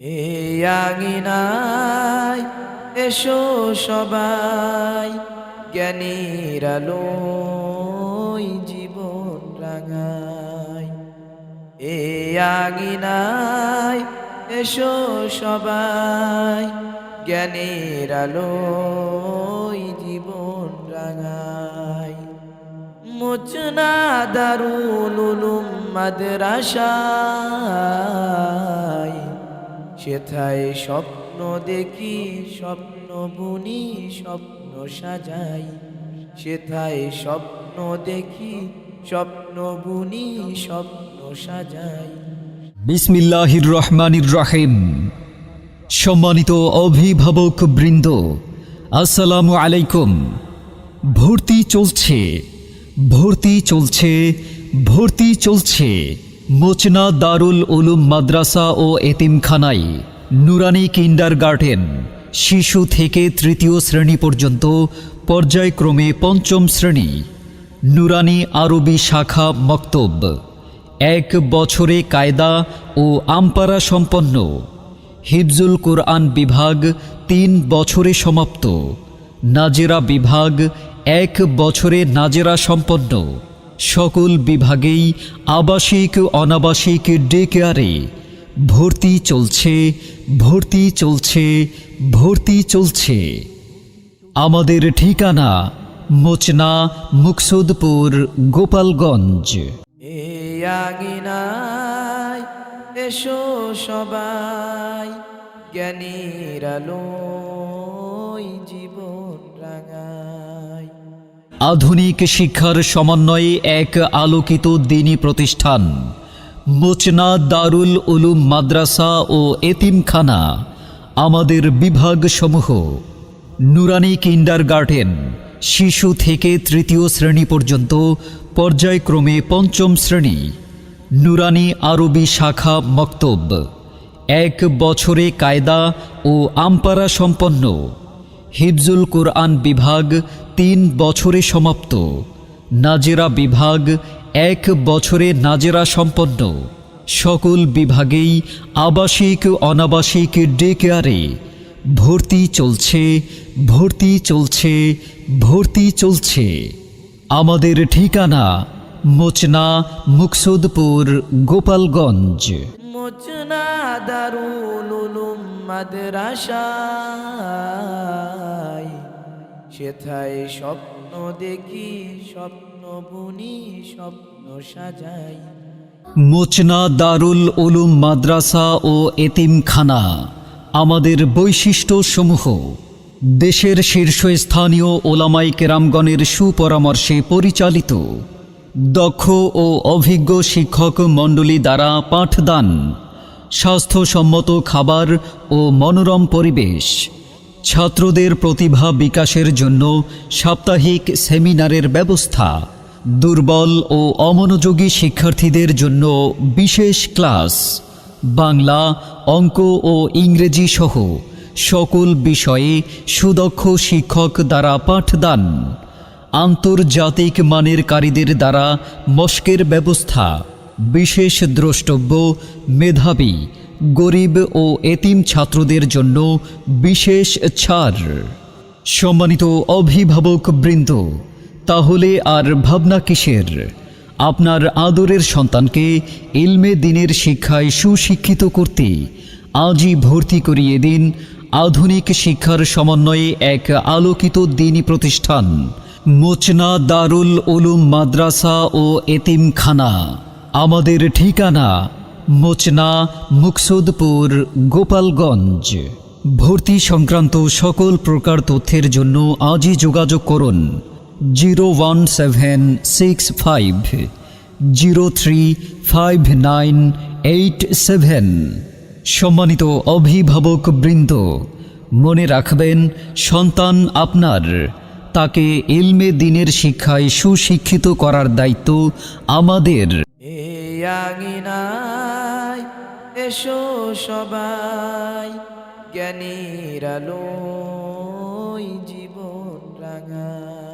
এই আঙিনায় এসো সবাই, জ্ঞানীর আলোয় জীবন রাঙায় এই আঙিনায় এসো সবাই, জ্ঞানীর আলোয় জীবন রাঙায় মোচনা দারুল উলুম মাদ্রাসায় সেথায় স্বপ্ন দেখি, স্বপ্ন বুনি, স্বপ্ন সাজাই। সেথায় স্বপ্ন দেখি, স্বপ্ন বুনি, স্বপ্ন সাজাই। বিসমিল্লাহির রহমানির রাহিম। সম্মানিত অভিভাবক বৃন্দ, আসসালামু আলাইকুম। ভর্তি চলছে ভর্তি চলছে ভর্তি চলছে। মোচনা দারুল উলুম মাদ্রাসা ও এতিমখানায় নুরানি কিন্ডার গার্ডেন শিশু থেকে তৃতীয় শ্রেণি পর্যন্ত পর্যায়ক্রমে পঞ্চম শ্রেণি, নুরানি আরবি শাখা মক্তব, এক বছরে কায়দা ও আমপারা সম্পন্ন হিফজুল কোরআন বিভাগ তিন বছরে সমাপ্ত, নাজেরা বিভাগ এক বছরে নাজেরা সম্পন্ন। সকল বিভাগেই আবাসিক অনাবাসিক ডে কেয়ারে ভর্তি চলছে ভর্তি চলছে ভর্তি চলছে। আমাদের ঠিকানা মোচনা মুকসুদপুর, গোপালগঞ্জ। এসো সবাই, জ্ঞানীর আলোয় জীবন রাঙায়। আধুনিক শিক্ষার সমন্বয়ে এক আলোকিত দিনী প্রতিষ্ঠান। মোচনা দারুল উলুম মাদ্রাসা ও এতিমখানা, আমাদের বিভাগসমূহ। নুরানি কিন্ডার গার্ডেন শিশু থেকে তৃতীয় শ্রেণি পর্যন্ত, পর্যায়ক্রমে পঞ্চম শ্রেণি। নুরানি আরবি শাখা মক্তব, এক বছরে কায়দা ও আমপারা সম্পন্ন। হিফজুল কোরআন বিভাগ তিন বছরে সমাপ্ত। নাজেরা বিভাগ এক বছরে নাজেরা সম্পন্ন। সকল বিভাগেই আবাসিক, অনাবাসিক ডে কেয়ারে ভর্তি চলছে ভর্তি চলছে ভর্তি চলছে। আমাদের ঠিকানা মোচনা, মুকসুদপুর, গোপালগঞ্জ। মোচনা দারুল মাদ্রাসায়। সেথায় স্বপ্ন দেখি, স্বপ্ন বুনি, স্বপ্ন সাজাই। মোচনা দারুল উলুম মাদ্রাসা ও এতিমখানা আমাদের বৈশিষ্ট্যসমূহ। দেশের শীর্ষস্থানীয় ওলামাই কেরামগণের সুপরামর্শে পরিচালিত। দক্ষ ও অভিজ্ঞ শিক্ষক মণ্ডলী দ্বারা পাঠদান, স্বাস্থ্যসম্মত খাবার ও মনোরম পরিবেশ, ছাত্রদের প্রতিভা বিকাশের জন্য সাপ্তাহিক সেমিনারের ব্যবস্থা, দুর্বল ও অমনোযোগী শিক্ষার্থীদের জন্য বিশেষ ক্লাস, বাংলা, অঙ্ক ও ইংরেজি সহ সকল বিষয়ে সুদক্ষ শিক্ষক দ্বারা পাঠদান। আন্তর্জাতিক মানের কারীদের দ্বারা মস্কের ব্যবস্থা, বিশেষ দ্রষ্টব্য, মেধাবী, গরিব ও এতিম ছাত্রদের জন্য বিশেষ ছাড়। সম্মানিত অভিভাবক বৃন্দ, তাহলে আর ভাবনা কিসের? আপনার আদরের সন্তানকে ইলমে দিনের শিক্ষায় সুশিক্ষিত করতে আজই ভর্তি করিয়ে দিন আধুনিক শিক্ষার সমন্বয়ে এক আলোকিত দিনী প্রতিষ্ঠান। মোচনা দারুল উলুম মাদ্রাসা ও এতিমখানা। আমাদের ঠিকানা মোচনা মুকসুদপুর, গোপালগঞ্জ। ভর্তি সংক্রান্ত সকল প্রকার তথ্যের জন্য আজই যোগাযোগ করুন zero one seven six five, zero three five nine eight seven. সম্মানিত অভিভাবক বৃন্দ মনে রাখবেন, সন্তান আপনার। তাকে ইলমে দিনের শিক্ষায় সুশিক্ষিত করার দায়িত্ব আমাদের। এসো সবাই জ্ঞানীর আলোয় জীবন রাঙায়।